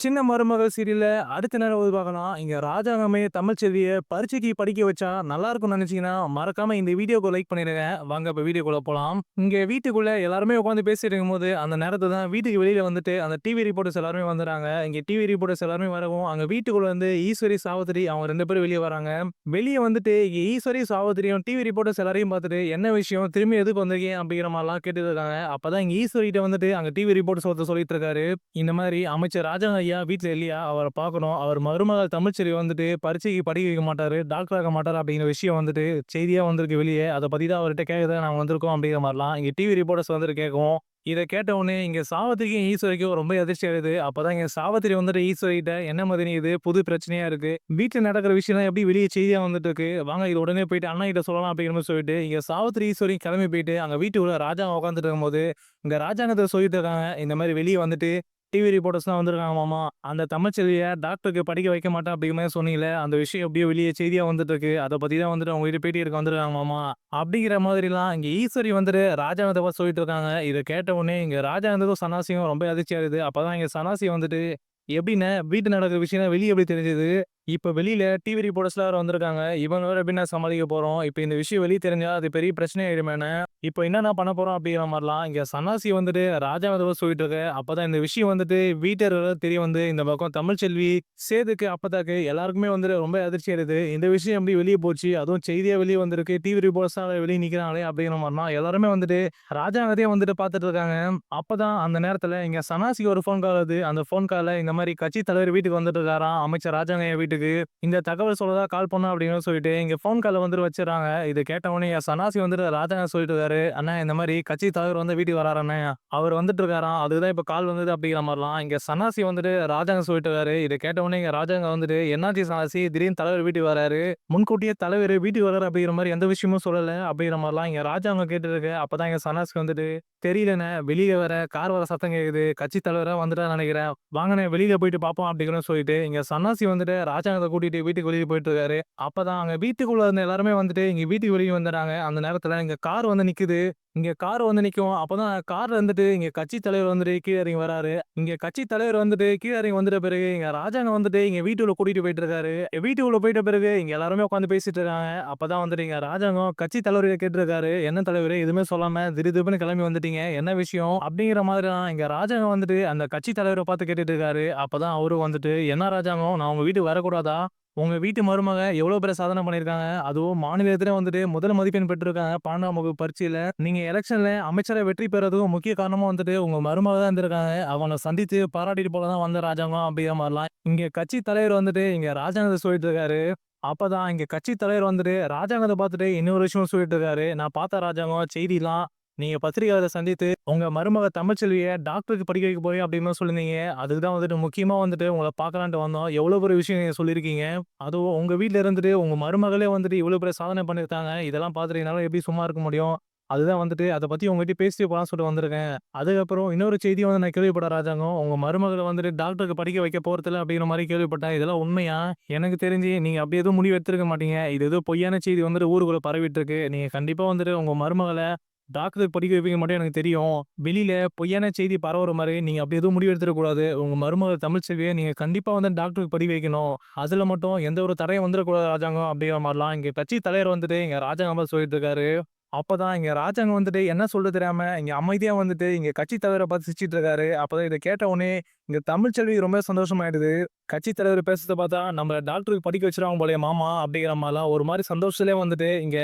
சின்ன மருமகள் சீரியல அடுத்த நேரம் வந்து பார்க்கலாம். இங்க ராஜாங்கமே தமிழ்ச்செல்விய பரீட்சைக்கு படிக்க வச்சா நல்லா இருக்கும்னு நினைச்சீங்கன்னா, மறக்காம இந்த வீடியோக்கு லைக் பண்ணிடுங்க. வாங்க இப்ப வீடியோக்குள்ள போலாம். இங்க வீட்டுக்குள்ள எல்லாருமே உட்காந்து பேசிட்டு இருக்கும்போது, அந்த நேரத்தை தான் வீட்டுக்கு வெளியில வந்துட்டு அந்த டிவி ரிப்போர்ட்டர்ஸ் எல்லாருமே வந்துடுறாங்க. இங்க டிவி ரிப்போர்ட்டர்ஸ் எல்லாருமே வரவும், அங்க வீட்டுக்குள்ள வந்து ஈஸ்வரி, சாவித்திரி அவங்க ரெண்டு பேரும் வெளியே வராங்க. வெளியே வந்துட்டு இங்க ஈஸ்வரி, சாவத்திரியும் டிவி ரிப்போர்ட்டர்ஸ் எல்லாரையும் பார்த்துட்டு, "என்ன விஷயம்? திரும்பி எதுக்கு வந்திருக்கேன் அப்படிங்கிற மாதிரிலாம் கேட்டுட்டு இருக்காங்க. அப்பதான் இங்க ஈஸ்வரிட்ட வந்துட்டு அங்க டிவி ரிப்போர்ட்டர்ஸ் ஒருத்தர் சொல்லிட்டு இருக்காரு. இந்த மாதிரி அமைச்சர் ராஜா இல்லையா வீட்டில் இல்லையா? அவரை பார்க்கணும். அவர் மருமகள் தமிழ்ச்செல்வி வந்துட்டு பரீட்சைக்கு படிக்க வைக்க மாட்டார் டாக்டர் ஆக மாட்டார் அப்படிங்கிற விஷயம் வந்துட்டு செய்தியாக வந்திருக்கு வெளியே அதை பற்றி தான் அவர்கிட்ட கேட்குறத நாங்கள் வந்திருக்கோம் அப்படிங்கிற மாதிரிலாம் இங்கே டிவி ரிப்போர்ட்டர்ஸ் வந்துட்டு கேட்கும் இதை கேட்ட உடனே இங்கே சாவத்திரிக்கும் ஈஸ்வரிக்கும் ரொம்ப அதிர்ச்சி ஆகுது. அப்பதான் இங்கே சாவித்திரி வந்துட்டு ஈஸ்வரிகிட்ட "என்ன மாதிரி இது? புது பிரச்சனையாக இருக்குது வீட்டில் நடக்கிற விஷயம்லாம் எப்படி வெளியே செய்தியாக வந்துட்டு இருக்கு. வாங்க இது உடனே போயிட்டு அண்ணா கிட்ட சொல்லலாம்." அப்படிங்கிற மாதிரி சொல்லிட்டு, இங்கே சாவித்திரி, ஈஸ்வரி கிளம்பி போயிட்டு அங்க வீட்டுக்குள்ள ராஜா உட்காந்துட்டு இருக்கும்போது, இங்கே ராஜாங்கத்தை சொல்லிட்டு இருக்காங்க. இந்த மாதிரி வெளியே வந்துட்டு டிவி ரிப்போர்ட்டர்ஸ்லாம் வந்திருக்காங்களாமா. அந்த தமிழ்ச்செல்வியை டாக்டருக்கு படிக்க வைக்க மாட்டேன் அப்படிங்கிற மாதிரி சொன்னீங்கல்ல, அந்த விஷயம் எப்படியோ வெளியே செய்தியாக வந்துட்டு இருக்கு. அதை பற்றி தான் வந்துட்டு உங்ககிட்ட பேட்டி எடுக்க வந்திருக்காங்களாமா. அப்படிங்கிற மாதிரிலாம் இங்கே ஈஸ்வரி வந்துட்டு ராஜாங்கத்த பார்த்து சொல்லிட்டு இருக்காங்க. இதை கேட்ட உடனே இங்கே ராஜாங்கத்துக்கும், சனாசியும் ரொம்ப அதிர்ச்சியாக இருக்குது அப்போ தான் இங்கே சனாசி வந்துட்டு, எப்படின்னா வீட்டு நடக்கிற விஷயம் வெளியே எப்படி தெரிஞ்சது? இப்போ வெளியில் டிவி ரிப்போர்ட்டர்ஸ்லாம் வேற வந்திருக்காங்க. இவங்க எப்படி நான் சமாளிக்க போகிறோம் இப்போ இந்த விஷயம் வெளியே தெரிஞ்சால் அது பெரிய பிரச்சனை ஆயிடுமேண்ணே. இப்போ என்னென்ன பண்ண போகிறோம் அப்படிங்கிற மாதிரிலாம் இங்கே சன்னாசி வந்துட்டு ராஜா பார்த்து சொல்லிட்டு இருக்கு. அப்பதான் இந்த விஷயம் வந்துட்டு வீட்டர் தெரிய வந்து, இந்த பக்கம் தமிழ்ச்செல்வி, சேதுக்கு, அப்பதாக்கு எல்லாருக்குமே வந்துட்டு ரொம்ப அதிர்ச்சி ஆயிடுது. இந்த விஷயம் எப்படி வெளியே போச்சு? அதுவும் செய்தியாக வெளியே வந்திருக்கு. டிவி ரிப்போர்ட்டர்ஸ்லாம் வெளியே நிற்கிறாங்களே அப்படிங்கிற மாதிரிலாம் எல்லாருமே வந்துட்டு ராஜாங்கத்தையே வந்துட்டு பார்த்துட்டு இருக்காங்க. அப்பதான் அந்த நேரத்தில் இங்கே சன்னாசிக்கு ஒரு ஃபோன் கால் வருது. அந்த ஃபோன் காலில் இந்த மாதிரி கட்சி தலைவர் வீட்டுக்கு வந்துட்டு இருக்காராம். அமைச்சர் ராஜாங்க வீட்டு வீட்டுக்கு. இந்த தகவல் சொல்லதா கால் பண்ணோம் அப்படின்னு சொல்லிட்டு இங்க ஃபோன் கால வந்துட்டு வச்சிடறாங்க இது கேட்ட உடனே என் வந்துட்டு ராஜா சொல்லிட்டு இருக்காரு. "அண்ணா இந்த மாதிரி கட்சி தலைவர் வந்து வீட்டுக்கு வராருண்ணே. அவர் வந்துட்டு இருக்காராம். அதுக்கு தான் இப்ப கால் வந்தது." அப்படிங்கிற மாதிரிலாம் இங்க சன்னாசி வந்துட்டு ராஜாங்க சொல்லிட்டு இருக்காரு. இதை கேட்ட உடனே இங்க ராஜாங்க வந்துட்டு, "என்னாச்சு சனாசி திடீர்னு தலைவர் வீட்டுக்கு வராரு. முன்கூட்டியே தலைவர் வீட்டுக்கு வராரு அப்படிங்கிற மாதிரி எந்த விஷயமும் சொல்லல." அப்படிங்கிற மாதிரிலாம் இங்க ராஜாங்க கேட்டுட்டு இருக்கு. அப்பதான் இங்க சனாசி வந்துட்டு, "தெரியலண்ணே. வெளியே வர கார் வர சத்தம் கேட்குது. கட்சி தலைவரா வந்துட்டா நினைக்கிறேன். வாங்கண்ணே வெளியில போயிட்டு பார்ப்போம்." அப்படிங்கிற சொல்லிட்டு இங்க சன்னாசி வந்துட்டு ராஜாங்கத்தை கூட்டிட்டு வீட்டுக்கு வெளியே போயிட்டு இருக்காரு. அப்பதான் அங்க வீட்டுக்குள்ள இருந்த எல்லாருமே வந்துட்டு இங்க வீட்டுக்கு வெளியே வந்துடுறாங்க. அந்த நேரத்துல இங்க கார் வந்து நிக்குது. இங்கே கார் வந்து நிற்கும் அப்போ தான் கார் இருந்துட்டு இங்கே கட்சி தலைவர் வந்துட்டு கீழே இறங்கி வராரு. இங்கே கட்சி தலைவர் வந்துட்டு கீழே இறங்கி வந்துட்ட பிறகு இங்கே ராஜாங்க வந்துட்டு இங்கே வீட்டுக்குள்ள கூட்டிகிட்டு போயிட்டு இருக்காரு. வீட்டுக்குள்ள போயிட்ட பிறகு இங்கே எல்லாருமே உட்காந்து பேசிட்டு இருக்காங்க. அப்போ தான் வந்துட்டு இங்கே ராஜாங்கம் கட்சி தலைவரை கேட்டிருக்காரு. "என்ன தலைவர் எதுவுமே சொல்லாமல் திடுதிப்புன்னு கிளம்பி வந்துட்டீங்க. என்ன விஷயம்?" அப்படிங்கிற மாதிரி தான் இங்கே ராஜாங்கம் வந்துட்டு அந்த கட்சி தலைவரை பார்த்து கேட்டுட்டு இருக்காரு. அப்பதான் அவரும் வந்துட்டு, "என்ன ராஜாங்கம் நான் உங்கள் வீட்டுக்கு வரக்கூடாதா? உங்க வீட்டு மருமக எவ்வளோ பேர் சாதனை பண்ணியிருக்காங்க. அதுவும் மாநிலத்திலே வந்துட்டு முதல் மதிப்பெண் பெற்றிருக்காங்க 12ஆம் வகுப்பு பரீட்சையில. நீங்க எலெக்ஷனில் அமைச்சரை வெற்றி பெறதுக்கும் முக்கிய காரணமா வந்துட்டு உங்க மருமக தான் இருந்திருக்காங்க. அவனை சந்தித்து பாராட்டிட்டு போக தான் வந்த ராஜாங்கம்." அப்படிங்கிற மாதிரிலாம் இங்க கட்சி தலைவர் வந்துட்டு இங்க ராஜாங்கத்த சொல்லிட்டு இருக்காரு. அப்பதான் இங்க கட்சி தலைவர் வந்துட்டு ராஜாங்கத்தை பார்த்துட்டு இன்னொரு விஷயம் சொல்லிட்டு இருக்காரு. "நான் பார்த்த ராஜாங்கம் செய்திலாம். நீங்க பத்திரிகையாளர சந்தித்து உங்க மருமக தமிழ்ச்செல்விய டாக்டருக்கு படிக்க வைக்க போய் அப்படின்னு சொல்லியிருந்தீங்க. அதுதான் வந்துட்டு முக்கியமா வந்துட்டு உங்களை பார்க்கலான்ட்டு வந்தோம். எவ்வளோ பெரிய விஷயம் நீங்க சொல்லியிருக்கீங்க. அதுவும் உங்க வீட்டில் இருந்துட்டு உங்க மருமகளே வந்துட்டு இவ்வளோ பெரிய சாதனை பண்ணியிருக்காங்க. இதெல்லாம் பார்த்துட்டு எப்படி சும்மா இருக்க முடியும்? அதுதான் வந்துட்டு அதை பத்தி உங்ககிட்ட பேசி போகலாம் சொல்லிட்டு வந்திருக்கேன். அதுக்கப்புறம் இன்னொரு செய்தி வந்து நான் கேள்விப்பட ராஜாங்கம். உங்க மருமகளை வந்துட்டு டாக்டருக்கு படிக்க வைக்க போகிறதில்ல அப்படிங்கிற மாதிரி கேள்விப்பட்டேன். இதெல்லாம் உண்மையா? எனக்கு தெரிஞ்சு நீங்க அப்படி எதுவும் முடிவு எடுத்திருக்க மாட்டீங்க. இது ஏதோ பொய்யான செய்தி வந்துட்டு ஊருக்குள்ள பரவிட்டு இருக்கு. நீங்க கண்டிப்பா வந்துட்டு உங்க மருமகளை டாக்டருக்கு படிக்க வைப்பீங்க மட்டும் எனக்கு தெரியும். வெளியில பொய்யான செய்தி பரவுற மாதிரி நீங்க அப்படி எதுவும் முடிவு எடுத்துடக்கூடாது கூடாது. மருமக தமிழ் செல்வியை நீங்க கண்டிப்பா வந்து டாக்டருக்கு படிக்க வைக்கணும். அதுல மட்டும் எந்த ஒரு தடையும் வந்துடக்கூடாது ராஜாங்கம்." அப்படிங்கிற மாதிரிலாம் இங்க கட்சி தலைவர் வந்துட்டு இங்க ராஜாங்கம் சொல்லிட்டு இருக்காரு. அப்பதான் இங்க ராஜாங்கம் வந்துட்டு என்ன சொல்ல தெரியாம இங்க அமைதியா வந்துட்டு இங்க கட்சி தலைவரை பார்த்து சிரிச்சிட்டு இருக்காரு. அப்பதான் இதை கேட்ட உடனே இங்க தமிழ்ச்செல்விக்கு ரொம்ப சந்தோஷமாயிடுது. கட்சி தலைவர் பேசுறத பார்த்தா நம்ம டாக்டருக்கு படிக்க வச்சிருவாங்க போலயே மாமா அப்படிங்கிற மாதிரிலாம் ஒரு மாதிரி சந்தோஷத்துலேயே வந்துட்டு இங்க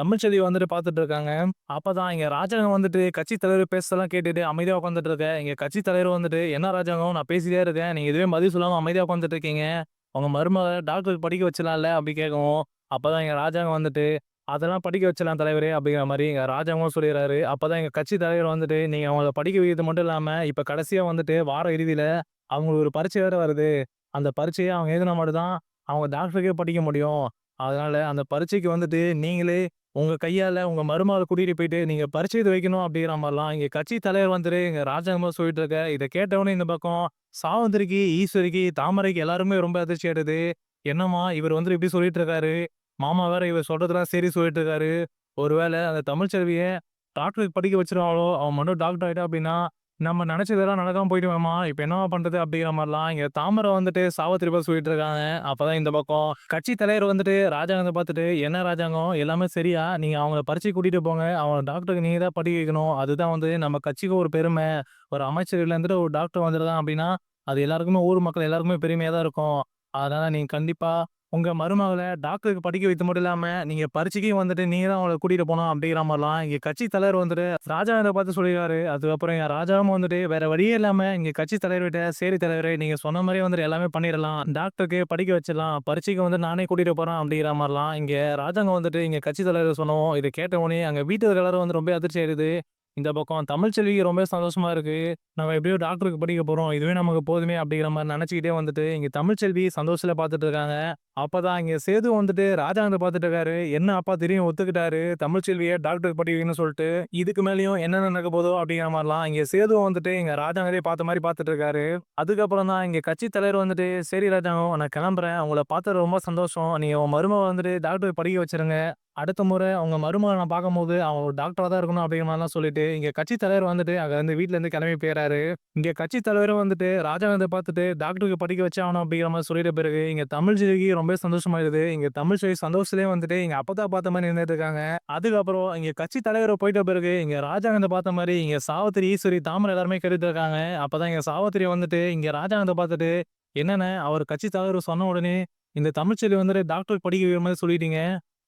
தமிழ்ச்செல்வி வந்துட்டு பார்த்துட்டு இருக்காங்க. அப்பதான் இங்க ராஜாங்கம் வந்துட்டு கட்சி தலைவர் பேசலாம் கேட்டுட்டு அமைதியா உட்காந்துட்டு இருக்க. இங்க கட்சி தலைவர் வந்துட்டு, "என்ன ராஜாங்கம் நான் பேசிட்டே இருக்கேன். நீங்க இதுவே மதிவு சொல்லாம அமைதியா உட்காந்துட்டு இருக்கீங்க. உங்க மருமக டாக்டருக்கு படிக்க வச்சிடலாம்ல." அப்படி கேட்கவும், அப்பதான் இங்க ராஜாங்கம் வந்துட்டு, "அதெல்லாம் படிக்க வச்சிடலாம் தலைவரே." அப்படிங்கிற மாதிரி இங்க ராஜாங்கமும் சொல்லிடுறாரு. அப்பதான் எங்கள் கட்சி தலைவர் வந்துட்டு, "நீங்க அவங்கள படிக்க வைக்கிறது மட்டும் இல்லாம, இப்ப கடைசியா வந்துட்டு வார இறுதியில அவங்களுக்கு ஒரு பரீட்சை வேற வருது. அந்த பரீட்சையை அவங்க எழுதினா மட்டும் தான் அவங்க டாக்டருக்கே படிக்க முடியும். அதனால அந்த பரீட்சைக்கு வந்துட்டு நீங்களே உங்கள் கையால் உங்கள் மருமகள கூட்டிகிட்டு போயிட்டு நீங்கள் பரீட்சை வைக்கணும்." அப்படிங்கிற மாதிரிலாம் இங்கே கட்சி தலைவர் வந்துட்டு இங்கே ராஜாங்கமாக சொல்லிட்டு இருக்க. இதை கேட்டவொடனே இந்த பக்கம் சாவந்திரிக்கு ஈஸ்வரிக்கு, தாமரைக்கு எல்லாருமே ரொம்ப அதிர்ச்சி ஆயிடுது. "என்னம்மா இவர் வந்துட்டு இப்படி சொல்லிட்டு இருக்காரு. மாமா வேற இவர் சொல்றதெல்லாம் சரி சொல்லிட்டு இருக்காரு. ஒருவேளை அந்த தமிழ்ச்செல்வியை டாக்டருக்கு படிக்க வச்சிருவாங்களோ அவன் மட்டும் டாக்டர் ஆகிட்டா அப்படின்னா, நம்ம நெனச்சதெல்லாம் நடக்காம வேமா இப்போ என்னவா பண்ணுறது அப்படிங்கிற மாதிரிலாம் இங்கே தாமரை வந்துட்டு சாவித்திரி பார்த்து சொல்லிட்டு இருக்காங்க. அப்பதான் இந்த பக்கம் கட்சி தலைவர் வந்துட்டு ராஜாங்கத்தை பார்த்துட்டு, "என்ன ராஜாங்கம் எல்லாமே சரியா? நீங்கள் அவங்கள பறிச்சு கூட்டிகிட்டு போங்க. அவங்க டாக்டருக்கு நீங்கள் தான் படிக்க வைக்கணும். அதுதான் வந்து நம்ம கட்சிக்கு ஒரு பெருமை. ஒரு அமைச்சர்லேருந்துட்டு ஒரு டாக்டர் வந்துருக்கான் அப்படின்னா, அது எல்லாருக்குமே ஊர் மக்கள் எல்லாருக்குமே பெருமையாக தான் இருக்கும். அதனால நீங்க கண்டிப்பா உங்க மருமகளை டாக்டருக்கு படிக்க வைத்து மட்டும் இல்லாம, நீங்க பரீட்சைக்கும் வந்துட்டு நீங்க தான் அவங்கள கூட்டிட்டு போனோம் அப்படிங்கிற மாதிரிலாம் இங்க கட்சி தலைவர் வந்துட்டு ராஜாவை பார்த்து சொல்லிருக்காரு. அதுக்கப்புறம் என் ராஜாவும் வந்துட்டு வேற வழியே இல்லாம இங்க கட்சி தலைவர்கிட்ட, சேரி தலைவரே நீங்க சொன்ன மாதிரி வந்துட்டு எல்லாமே பண்ணிடலாம் டாக்டருக்கு படிக்க வச்சிடலாம். பரீட்சைக்கு வந்து நானே கூட்டிட்டு போறேன்." அப்படிங்கிற மாதிரிலாம் இங்க ராஜாங்க வந்துட்டு இங்க கட்சி தலைவர் சொன்னோம் இதை கேட்ட உடனே அங்க வீட்டு எல்லாரும் வந்து ரொம்ப அதிர்ச்சி ஆயிடுது. இந்த பக்கம் தமிழ்ச்செல்விக்கு ரொம்ப சந்தோஷமா இருக்கு. நம்ம எப்படியோ டாக்டருக்கு படிக்க போறோம். இதுவே நமக்கு போதுமே அப்படிங்கிற மாதிரி நெனச்சுக்கிட்டே வந்துட்டு இங்க தமிழ்ச்செல்வி சந்தோஷத்துல பாத்துட்டு இருக்காங்க. அப்பதான் இங்க சேது வந்துட்டு ராஜாங்க பாத்துட்டு இருக்காரு. என்ன அப்பா திடீர்னு ஒத்துக்கிட்டாரு. தமிழ்ச்செல்வியை டாக்டருக்கு படிக்கணும்னு சொல்லிட்டு இதுக்கு மேலேயும் என்ன நடக்க போதோ அப்படிங்கிற மாதிரிலாம் இங்க சேது வந்துட்டு இங்க ராஜாங்கரே பார்த்த மாதிரி பாத்துட்டு இருக்காரு. அதுக்கப்புறம் தான் இங்க கட்சி தலைவர் வந்துட்டு, "சரி ராஜாங்கம் நான் கிளம்புறேன். உங்களை பார்த்து ரொம்ப சந்தோஷம். நீங்க உன் மருமை வந்துட்டு டாக்டருக்கு படிக்க வச்சிருங்க அடுத்த முறை அவங்க மருமகள நான் பார்க்கும்போது அவங்க ஒரு டாக்டரா தான் இருக்கணும்." அப்படிங்கிற மாதிரிலாம் சொல்லிட்டு, இங்க கட்சி தலைவர் வந்துட்டு அங்கேருந்து வீட்டிலேருந்து கிளம்பி போயிறாரு. இங்க கட்சி தலைவரும் வந்துட்டு ராஜாங்கத்த பார்த்துட்டு டாக்டருக்கு படிக்க வச்சாகணும் அப்படிங்கிற மாதிரி சொல்லிட்டு பிறகு, இங்க தமிழ்ச்செல்விக்கு ரொம்ப சந்தோஷமாயிடுது. இங்க தமிழ்ச்செல்வி சந்தோஷத்திலேயே வந்துட்டு இங்க தான் பார்த்த மாதிரி நின்றுட்டு இருக்காங்க. அதுக்கப்புறம் இங்க கட்சி தலைவரை போயிட்ட பிறகு, இங்க ராஜாங்கத்த பார்த்த மாதிரி இங்க சாவத்திரி ஈஸ்வரி, தாமரை எல்லாருமே கேட்டுட்டு இருக்காங்க. அப்பதான் இங்க சாவத்திரி வந்துட்டு இங்க ராஜாங்கத்த பார்த்துட்டு, என்னென்ன அவர் கட்சி தலைவர் சொன்ன உடனே, இந்த தமிழ்ச்செல்வி வந்துட்டு டாக்டருக்கு படிக்க வைக்கிற மாதிரி சொல்லிட்டீங்க.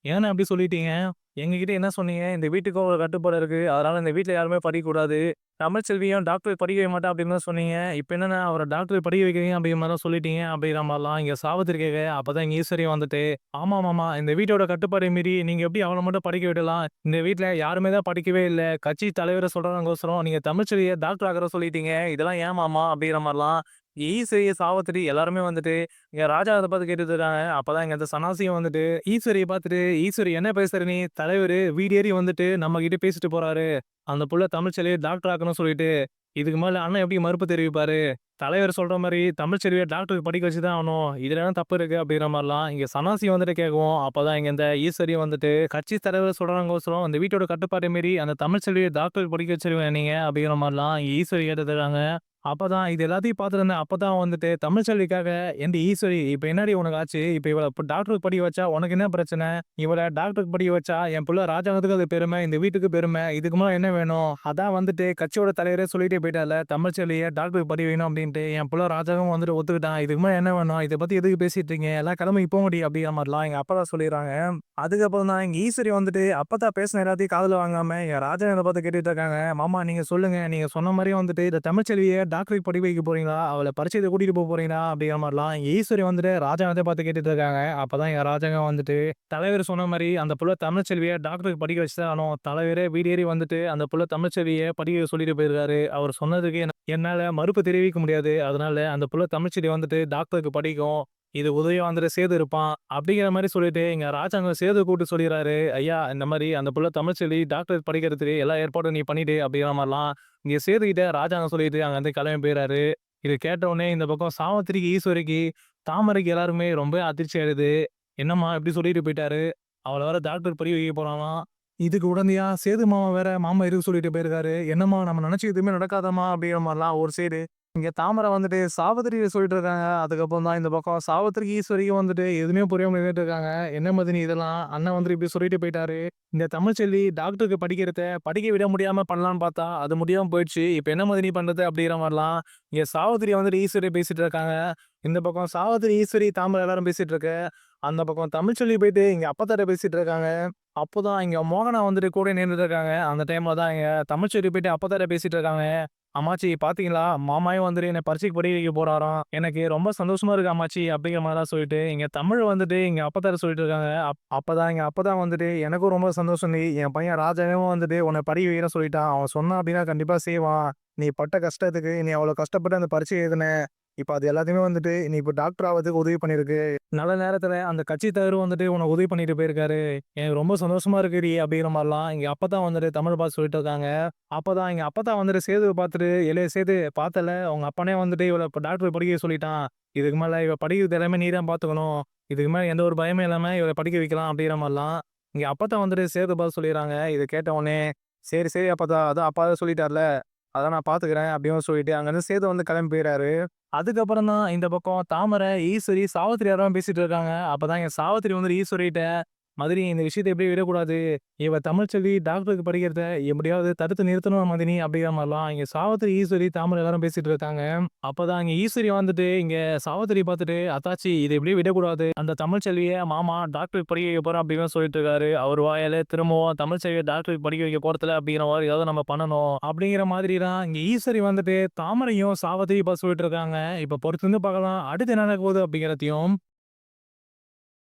ஏன்னா அப்படி சொல்லிட்டீங்க? எங்ககிட்ட என்ன சொன்னீங்க? இந்த வீட்டுக்கும் ஒரு கட்டுப்பாடு இருக்கு. அதனால இந்த வீட்டில் யாருமே படிக்கக்கூடாது. தமிழ்ச்செல்வியும் டாக்டர் படிக்க வைக்க மாட்டா அப்படின்னு தான் சொன்னீங்க. இப்போ என்னென்ன அவரை டாக்டர் படிக்க வைக்கிறீங்க அப்படிங்கிற மாரிலாம் சொல்லிட்டீங்க." அப்படிங்கிற மாரிலாம் இங்கே சாவித்திரி அப்போ தான் இங்கே ஈஸ்வரி வந்துட்டு, ஆமாம் மாமா. இந்த வீட்டோட கட்டுப்பாடு மீறி நீங்கள் எப்படி அவளை மட்டும் படிக்க விடலாம்? இந்த வீட்டில் யாருமே தான் படிக்கவே இல்லை கட்சி தலைவரை சொல்றாங்கோசரம் நீங்கள் தமிழ்ச்செல்வியை டாக்டர் ஆகிற சொல்லிட்டீங்க. இதெல்லாம் ஏன் மாமா?" அப்படிங்கிற மாதிரிலாம் ஈஸ்வரி, சாவத்திரி எல்லாருமே வந்துட்டு இங்கே ராஜா அதை பார்த்து கேட்டுட்டு இருக்காங்க. அப்பதான் இங்கே அந்த சனாசியம் வந்துட்டு ஈஸ்வரியை பார்த்துட்டு, "ஈஸ்வரி என்ன பேசுற நீ? தலைவர் வீடு ஏறி நம்ம நம்மகிட்ட பேசிட்டு போறாரு. அந்த புள்ள தமிழ்ச்செல்விய டாக்டர் ஆக்கணும்னு சொல்லிட்டு. இதுக்கு மேலே அண்ணன் எப்படி மறுப்பு தெரிவிப்பாரு? தலைவர் சொல்கிற மாதிரி தமிழ்ச்செல்விய டாக்டருக்கு படிக்க வச்சு தான் ஆகணும். இதில் என்ன தப்பு இருக்குது அப்படிங்கிற மாதிரிலாம் இங்கே சனாசி வந்துட்டு கேட்கும் அப்போ தான் இங்கே இந்த ஈஸ்வரி வந்துட்டு, "கட்சி தலைவர் சொல்கிறாங்கோசரம் அந்த வீட்டோட கட்டுப்பாட்டை மீறி அந்த தமிழ்ச்செல்விய டாக்டருக்கு படிக்க வச்சிருவேன் நீங்கள் அப்படிங்கிற மாதிரிலாம் ஈஸ்வரி கேட்டுட்டு அப்போ தான் இது எல்லாத்தையும் பார்த்துருந்தேன் அப்போ தான் வந்துட்டு தமிழ்ச்செல்விக்காக, எந்த ஈஸ்வரி இப்போ என்னடி உனக்கு ஆச்சு? இப்போ இவளை இப்போ டாக்டருக்கு படிக்க வச்சா உனக்கு என்ன பிரச்சனை? இவளை டாக்டருக்கு படிக்க வச்சா என் பிள்ளை ராஜாங்கத்துக்கு அது பெருமை. இந்த வீட்டுக்கு பெருமை. இதுக்கு மேலே என்ன வேணும்? அதான் வந்துட்டு கட்சியோட தலைவரே சொல்லிட்டே போயிட்டார்ல, தமிழ்ச்செல்வியை டாக்டருக்கு படிக்க வேணும் அப்படின்ட்டு. என் பிள்ளை ராஜாவும் வந்துட்டு ஒத்துக்கிட்டான். இதுக்கு மேலே என்ன வேணும்? இதை பற்றி எதுக்கு பேசிட்டு இருக்கீங்க? எல்லாம் கிளம்பி முடியும் அப்படிங்கிற மாதிரிலாம் எங்கள் அப்பா தான் சொல்லிடுறாங்க. அதுக்கப்புறம் தான் எங்கள் ஈஸ்வரி வந்துட்டு அப்போ தான் பேசின எல்லாத்தையும் காதில் வாங்காமல் என் ராஜாங்கத்த பார்த்து கேட்டுட்டு இருக்காங்க. "மாமா நீங்கள் சொல்லுங்கள் நீங்கள் சொன்ன மாதிரியே வந்துட்டு இந்த தமிழ்ச்செல்வியை டாக்டருக்கு படிக்க வைக்க போறீங்களா? அவளை பரிச்சயத்தை கூட்டிட்டு போக போறீங்களா?" அப்படிங்கிற மாதிரிலாம் ஈஸ்வரி வந்துட்டு ராஜாங்கத்தை பார்த்து கேட்டுட்டு இருக்காங்க. அப்பதான் என் ராஜாங்கம் வந்துட்டு, "தலைவர் சொன்ன மாதிரி அந்த புள்ள தமிழ்ச்செல்வியை டாக்டருக்கு படிக்க வச்சு தான் தலைவரே வீடேறி வந்துட்டு அந்த புள்ள தமிழ்ச்செல்வியை படிக்க சொல்லிட்டு போயிருக்காரு. அவர் சொன்னதுக்கு என் என்னால மறுப்பு தெரிவிக்க முடியாது. அதனால அந்த புள்ள தமிழ்ச்செல்வி வந்துட்டு டாக்டருக்கு படிக்கும். இது உதயவாந்திர சேது இருப்பான்." அப்படிங்கிற மாதிரி சொல்லிட்டு எங்கள் ராஜாங்கம் சேது கூப்பிட்டு சொல்லிடுறாரு "ஐயா இந்த மாதிரி அந்த புள்ள தமிழ்ச்செல்வி டாக்டர் படிக்கிறதுக்கு எல்லா ஏற்பாடும் நீ பண்ணிட்டு அப்படிங்கிற மாதிரிலாம் இங்கே சேதுக்கிட்ட கிட்ட ராஜாங்கம் சொல்லிட்டு அங்கருந்து கிளம்பி போயிறாரு. இது கேட்ட உடனே இந்த பக்கம் சாவத்திரிக்கு ஈஸ்வரிக்கு, தாமரைக்கு எல்லாருமே ரொம்ப அதிர்ச்சி ஆயிடுது. "என்னம்மா இப்படி சொல்லிட்டு போயிட்டாரு? அவளை வேற டாக்டர் படி வைக்க போறானாம். இதுக்கு உடனடியா சேது மாமா வேற மாமா இருக்கு சொல்லிட்டு போயிருக்காரு. என்னம்மா நம்ம நினைச்சு எதுவுமே நடக்காதாம்மா?" அப்படிங்கிற மாதிரிலாம் ஒரு சைடு இங்கே தாமரை வந்துட்டு சாவித்திரிட்ட சொல்லிட்டு இருக்காங்க. அதுக்கப்புறம் தான் இந்த பக்கம் சாவித்திரிக்கு, ஈஸ்வரிக்கும் வந்துட்டு எதுவுமே புரியாமல் நின்றுட்டு இருக்காங்க. "என்ன மதினி இதெல்லாம்? அண்ணன் வந்துட்டு இப்படி சொல்லிட்டு போயிட்டாரு. இந்த தமிழ்ச்செல்வி டாக்டருக்கு படிக்கிறத படிக்க விட முடியாமல் பண்ணலான்னு பார்த்தா, அது முடியாமல் போயிடுச்சு. இப்போ என்ன மதினி பண்ணுறது அப்படிங்கிற மாதிரிலாம் இங்கே சாவித்திரி வந்துட்டு ஈஸ்வரி பேசிட்டு இருக்காங்க. இந்த பக்கம் சாவித்திரி, ஈஸ்வரி, தாமரை எல்லாரும் பேசிட்டு இருக்கு அந்த பக்கம் தமிழ்ச்செல்வி போயிட்டு இங்கே அப்பத்தாட்ட பேசிட்டு இருக்காங்க. அப்போதான் இங்கே மோகனா வந்துட்டு கூட நின்றுட்டு இருக்காங்க. அந்த டைம்ல தான் இங்கே தமிழ்ச்செல்வி போயிட்டு அப்பத்தாட்ட பேசிட்டு இருக்காங்க. "அம்மாச்சி பாத்தீங்களா? மாமாயும் வந்துட்டு என்னை பரிசுக்கு படிக்க வைக்க போறாராம். எனக்கு ரொம்ப சந்தோஷமா இருக்கு அம்மாச்சி." அப்படிங்கிற மாதிரிலாம் சொல்லிட்டு இங்க தமிழ் வந்துட்டு இங்க அப்பத்தாட்ட சொல்லிட்டு இருக்காங்க. அப் அப்பதான் இங்க தான் வந்துட்டு, "எனக்கும் ரொம்ப சந்தோஷம் நீ என் பையன் ராஜாவும் வந்துட்டு உன்னை படிக்க வைக்கிற சொல்லிட்டான். அவன் சொன்னான் அப்படின்னா கண்டிப்பா செய்வான். நீ பட்ட கஷ்டத்துக்கு நீ அவ்வளோ கஷ்டப்பட்டு அந்த பரிசு எழுதின. இப்போ அது எல்லாத்தையுமே வந்துட்டு நீ இப்போ டாக்டர் ஆகிறதுக்கு உதவி பண்ணியிருக்கு. நல்ல நேரத்தில் அந்த கட்சி தவறு வந்துட்டு உனக்கு உதவி பண்ணிட்டு போயிருக்காரு. எனக்கு ரொம்ப சந்தோஷமா இருக்குடி." அப்படிங்கிற மாதிரிலாம் இங்கே அப்போ தான் வந்துட்டு தமிழ் பார்த்து சொல்லிட்டு இருக்காங்க. அப்போ தான் இங்கே அப்போ தான் வந்துட்டு சேது பார்த்துட்டு, "ஏலே சேது பார்த்தல அவங்க அப்பனே வந்துட்டு இவ்வளோ இப்போ டாக்டர் படிக்க சொல்லிட்டான். இதுக்கு மேலே இவ படிக்கிறது எல்லாமே நீ தான் பார்த்துக்கணும். இதுக்கு மேலே எந்த ஒரு பயமும் இல்லாமல் இவளை படிக்க வைக்கலாம்." அப்படிங்கிற மாதிரிலாம் இங்கே அப்போ தான் வந்துட்டு சேது பார்த்து சொல்லிடுறாங்க இதை கேட்ட உடனே, "சரி சரி அப்போ தான் அதான் அப்பா தான் சொல்லிட்டார்ல. அதை நான் பார்த்துக்கிறேன் அப்படின்னு சொல்லிட்டு அங்கேருந்து சேது வந்து கிளம்பி போயிறாரு. அதுக்கப்புறம் தான் இந்த பக்கம் தாமரை, ஈஸ்வரி, சாவித்திரி யாரும் பேசிட்டு இருக்காங்க. அப்போ தான் என் சாவித்திரி வந்துட்டு ஈஸ்வரிகிட்ட "மதினி இந்த விஷயத்தை எப்படி விடக்கூடாது. இவ தமிழ்ச்செல்வி டாக்டருக்கு படிக்கிறத எப்படியாவது தடுத்து நிறுத்தணும் மதினி." அப்படிங்கிற மாதிரிலாம் இங்கே சாவத்திரி ஈஸ்வரி, தாமரை எல்லாரும் பேசிட்டு இருக்காங்க. அப்போதான் இங்கே ஈஸ்வரி வந்துட்டு இங்கே சாவத்திரி பார்த்துட்டு, "அத்தாச்சி இதை இப்படியே விடக்கூடாது. அந்த தமிழ்ச்செல்விய மாமா டாக்டருக்கு படிக்க வைக்க போறேன்." அப்படின்னு சொல்லிட்டு இருக்காரு. அவர் வாயில திரும்பவும் தமிழ்ச்செல்விய டாக்டருக்கு படிக்க வைக்க போறதில்ல அப்படிங்கிற மாதிரி ஏதாவது நம்ம பண்ணணும். அப்படிங்கிற மாதிரி தான் இங்கே ஈஸ்வரி வந்துட்டு தாமரையும், சாவத்திரி இப்போ சொல்லிட்டு இருக்காங்க. இப்போ பொறுத்து வந்து பார்க்கலாம். அடுத்து என்ன நடக்க போகுது அப்படிங்கிறதையும்.